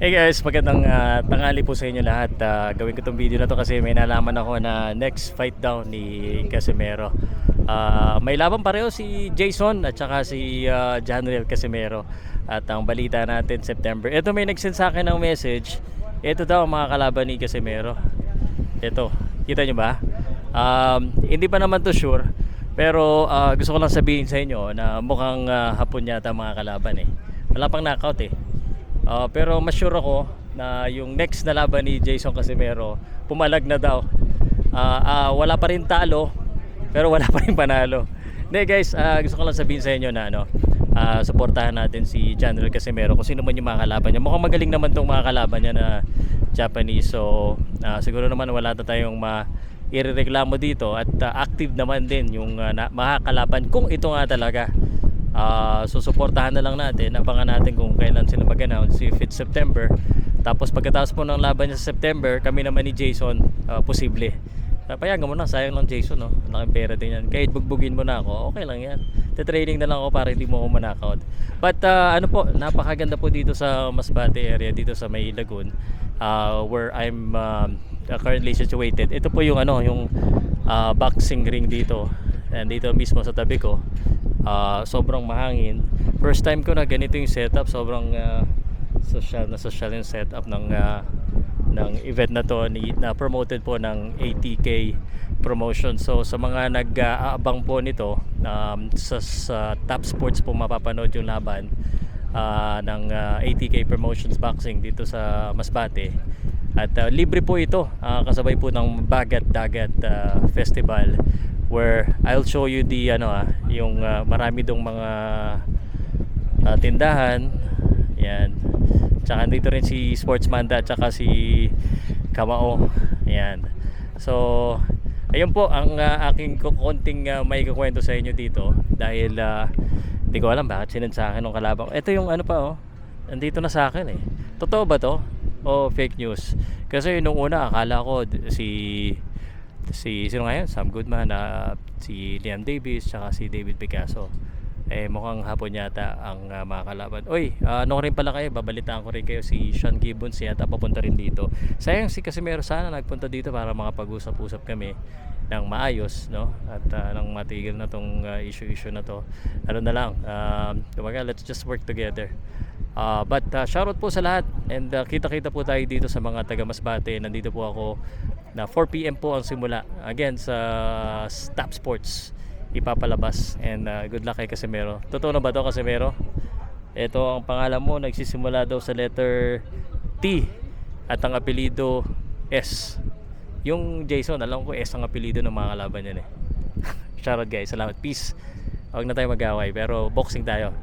Hey guys, magandang ah, tanghali po sa inyo lahat. Ah, gawin ko tong video na to kasi may nalaman ako na next fight daw ni Casimero. Ah, may laban pareho si Jason at saka si uh, Janriel Casimero. At ang balita natin September. Ito may nag-send sa akin ng message. Ito daw ang mga kalaban ni Casimero. Ito, kita nyo ba? Um, hindi pa naman to sure. Pero ah, gusto ko lang sabihin sa inyo na mukhang ah, hapon yata mga kalaban eh. Wala pang knockout eh. Ah, pero mas sure ako na yung next na laban ni Jason Casimero, pumalag na daw. Ah, ah, wala pa rin talo, pero wala pa rin panalo. Hindi guys, ah, gusto ko lang sabihin sa inyo na ano, ah, suportahan natin si General Casimero kung sino man yung mga kalaban niya. Mukhang magaling naman tong mga kalaban niya na Japanese. So, ah, siguro naman wala na tayong ma irereklamo dito at ah, active naman din yung uh, na, makakalaban kung ito nga talaga Ah, so suportahan na lang natin. Abangan natin kung kailan sila mag-announce if it's September. Tapos pagkatapos po ng laban niya sa September kami naman ni Jason ah, posible. Payagan mo na sayang lang Jason no? Laking pera din yan. Kahit bugbugin mo na ako okay lang yan. Training na lang ako para hindi mo ako manakaut but ah, ano po napakaganda po dito sa Masbate area dito sa May Lagoon ah, where I'm um, currently situated. Ito po yung ano yung ah, boxing ring dito and mismo sa tabi ko. Ah, sobrang mahangin. First time ko na ganito yung setup. Sobrang ah, social na social yung setup ng ah, ng event na to ni, na promoted po ng ATK promotion. So sa mga nag-aabang po nito um, sa, sa Top Sports po mapapanood yung laban ah, ng ah, ATK Promotions Boxing dito sa Masbate. At ah, libre po ito ah, kasabay po ng Bagat Dagat ah, Festival where I'll show you the ano ah, yung ah, marami dong mga ah, tindahan. Yan. Tsaka dito rin si Sportsmanda at saka si Kamao. Yan. So, ayun po ang ah, aking ko- konting uh, may kukwento sa inyo dito dahil ah, hindi ko alam bakit sinend sa akin ng kalabang. ko. Ito yung ano pa oh. Nandito na sa akin eh. Totoo ba to? O fake news? Kasi nung una akala ko si si sino nga yun? Sam Goodman na si Liam Davis tsaka si David Picasso. Eh mukhang hapon yata ang uh, mga kalaban. Uy, uh, ano rin pala kayo? Babalitaan ko rin kayo. Si Sean Gibbons yata papunta rin dito. Sayang si Casimero sana nagpunta dito para makapag-usap-usap kami ng maayos no? At uh, nang matigil na tong uh, issue-issue na to. Ano na lang um, kumbaga let's just work together. Uh, but uh, shoutout po sa lahat. And uh, kita-kita po tayo dito sa mga taga Masbate. Nandito po ako na 4pm po ang simula. Again sa Stop Sports ipapalabas and uh, good luck kay Casimero. Totoo na ba to Casimero? Ito ang pangalan mo nagsisimula daw sa letter T at ang apelido S. Yung Jason, alam ko S ang apelido ng mga kalaban niyan eh. Shoutout guys, salamat. Peace. Huwag na tayo mag-away pero boxing tayo.